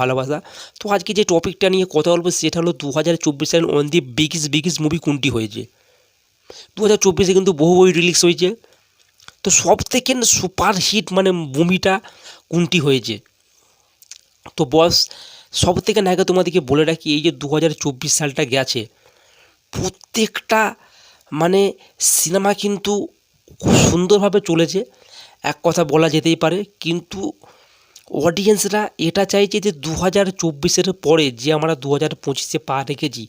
ভালোবাসা তো আজকে যে টপিকটা নিয়ে কথা বলব সেটা হলো দু হাজার চব্বিশ সালের অন দি বিগিস বিগিস মুভি কোনটি হয়েছে? দু হাজার চব্বিশে কিন্তু বহু বই রিলিজ হয়েছে। তো সব থেকে সুপার হিট মানে মুভিটা কোনটি হয়েছে? তো বস সব থেকে নায়িকা তোমাদেরকে বলে রাখি, এই যে দু হাজার চব্বিশ সালটা গেছে, প্রত্যেকটা মানে সিনেমা কিন্তু খুব সুন্দরভাবে চলেছে। এক কথা বলা যেতেই পারে, কিন্তু অডিয়েন্সরা এটা চাইছে যে দু হাজার চব্বিশের পরে যে আমরা দু হাজার পঁচিশে পা রেখেছি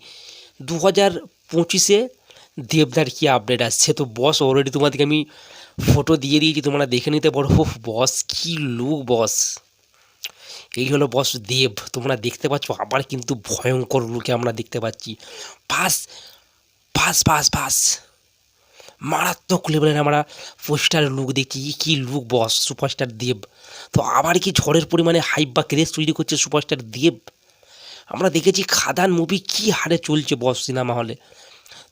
দু হাজার পঁচিশে দেবদার কী আপডেট আসছে? তো বস অলরেডি তোমাদেরকে আমি ফটো দিয়ে দিয়েছি, তোমরা দেখে নিতে পারো। বস কী লুক বস এই হলো বস দেব। তোমরা দেখতে পাচ্ছ, আবার কিন্তু ভয়ঙ্কর লুকে আমরা দেখতে পাচ্ছি। পাস পাস পাস পাস মারাত্মক লেভেলের আমরা পোস্টার লুক দেখছি ই কী লুক বস সুপারস্টার দেব। তো আবার কি ঝড়ের পরিমাণে হাইপ বা ক্রেজ তৈরি করছে সুপারস্টার দেব? আমরা দেখেছি খাদান মুভি কী হারে চলছে বস সিনেমা হলে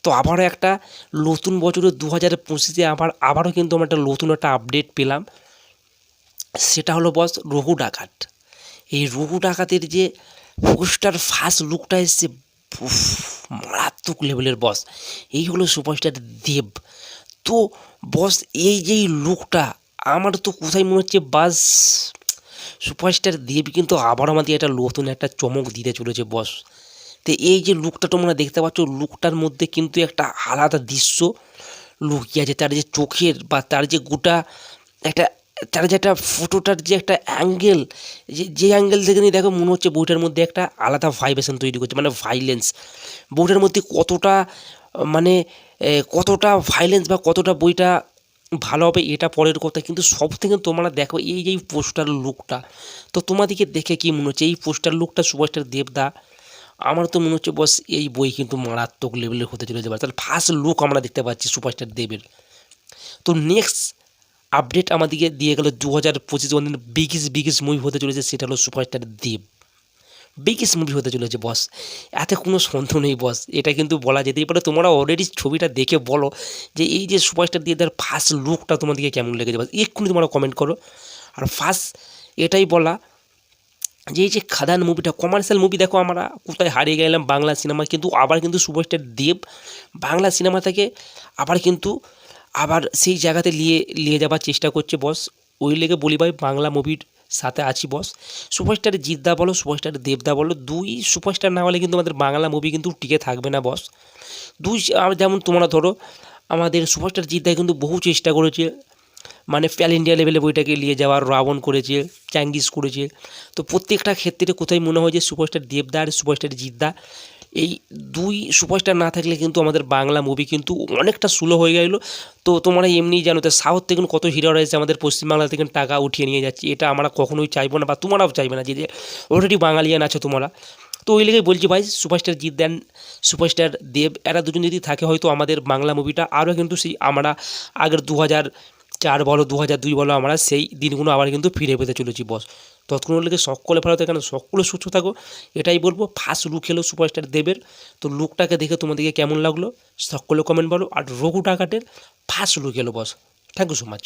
তো আবারও একটা নতুন বছরের দু হাজার পঁচিশে আবার, আবারও কিন্তু আমরা একটা নতুন একটা আপডেট পেলাম। সেটা হলো বস রঘু ডাকাত। এই রঘু ডাকাতের যে পোস্টার ফার্স্ট লুকটা এসছে মারাত্মক লেভেলের বস এই হলো সুপারস্টার দেব। তো বস এই যে এই লুকটা, আমার তো কোথায় মনে হচ্ছে বাস সুপারস্টার দেব কিন্তু আবার আমাদের একটা নতুন একটা চমক দিতে চলেছে বস তো এই যে লুকটা তোমরা দেখতে পাচ্ছ, লুকটার মধ্যে কিন্তু একটা আলাদা দৃশ্য লুকিয়ে আছে। তার যে চোখের বা তার যে গোটা একটা তার যে একটা ফটোটার যে একটা অ্যাঙ্গেল যে যে অ্যাঙ্গেল থেকে নিয়ে দেখো মনে হচ্ছে বইটার মধ্যে একটা আলাদা ভাইব্রেশন তৈরি করছে মানে ভাইলেন্স বইটার মধ্যে কতটা মানে কতটা ভাইলেন্স বা কতটা বইটা ভালো হবে এটা পরের কথা, কিন্তু সব থেকে তোমরা দেখো এই যে পোস্টার লুকটা তো তোমাদেরকে দেখে কি মনে হচ্ছে? এই পোস্টার লুকটা সুভাষটার দেবদা, আমার তো মনে হচ্ছে বস এই বই কিন্তু মারাত্মক লেভেলের হতে চলেছে। পারে তাহলে ফার্স্ট লুক আমরা দেখতে পাচ্ছি সুপারস্টার দেবের। তো নেক্সট আপডেট আমাদেরকে দিয়ে গেল দু হাজার পঁচিশ ওয়ানের বিগেস্ট বিগেস্ট মুভি হতে চলেছে, সেটা হলো সুপারস্টার দেব বিগেস্ট মুভি হতে চলেছে বস এতে কোনো সন্দেহ নেই বস এটা কিন্তু বলা যেতেই পারে। তোমরা অলরেডি ছবিটা দেখে বলো যে এই যে সুপারস্টার দিয়ে তার ফার্স্ট লুকটা তোমাদেরকে কেমন লেগেছে বস এক্ষুনি তোমরা কমেন্ট করো। আর ফার্স্ট এটাই বলা যে এই যে খাদান মুভিটা কমার্শিয়াল মুভি দেখো আমরা, কোথায় হারিয়ে গেলাম বাংলা সিনেমা কিন্তু আবার কিন্তু সুপারস্টার দেব বাংলা সিনেমা থেকে আবার কিন্তু আবার সেই জায়গাতে নিয়ে নিয়ে যাবার চেষ্টা করছে বস ওই লেগে বলি ভাই, বাংলা মুভির সাথে আছি বস সুপারস্টার জিদ্দা বলো সুপারস্টার দেবদা বলো, দুই সুপারস্টার না হলে কিন্তু আমাদের বাংলা মুভি কিন্তু টিকে থাকবে না বস দুই যেমন তোমরা ধরো, আমাদের সুপারস্টার জিদ্দা কিন্তু বহু চেষ্টা করেছে। মানে প্যাল ইন্ডিয়া লেভেলে বইটাকে নিয়ে যাওয়ার, রাবণ করেছে চ্যাঙ্গিস করেছে। তো প্রত্যেকটা ক্ষেত্রে কোথায় মনে হয় যে সুপারস্টার দেবদা আর সুপারস্টার জিদ্দা এই দুই সুপারস্টার না থাকলে কিন্তু আমাদের বাংলা মুভি কিন্তু অনেকটা স্লো হয়ে গেলো। তো তোমরা এমনি জানো তো সাউথ থেকে কত হিরো রয়েছে আমাদের পশ্চিমবাংলা থেকে টাকা উঠিয়ে নিয়ে যাচ্ছে। এটা আমরা কখনোই চাইব না বা তোমরাও চাইবে না যে অলরেডি বাঙালিয়ান আছো তোমরা। তো ওই লেগে বলছি ভাই superstar Jeet then superstar Dev. এরা দুজন যদি থাকে হয়তো আমাদের বাংলা মুভিটা আরও কিন্তু সেই আমরা আগের দু হাজার চার বলো দু হাজার দুই বলো আমরা সেই দিনগুলো আবার কিন্তু ফিরে পেতে চলেছি বস ততক্ষণ লেগে সকলে ভালো থাকে সকলে সুস্থ থাকো। এটাই বলব ফার্স্ট লুক হলো সুপারস্টার দেবের। তো লুকটাকে দেখে তোমাদেরকে কেমন লাগল, সকলে কমেন্ট বলো। আর রঘু টাকাটের ফার্স্ট লুক এলো boss thank you so much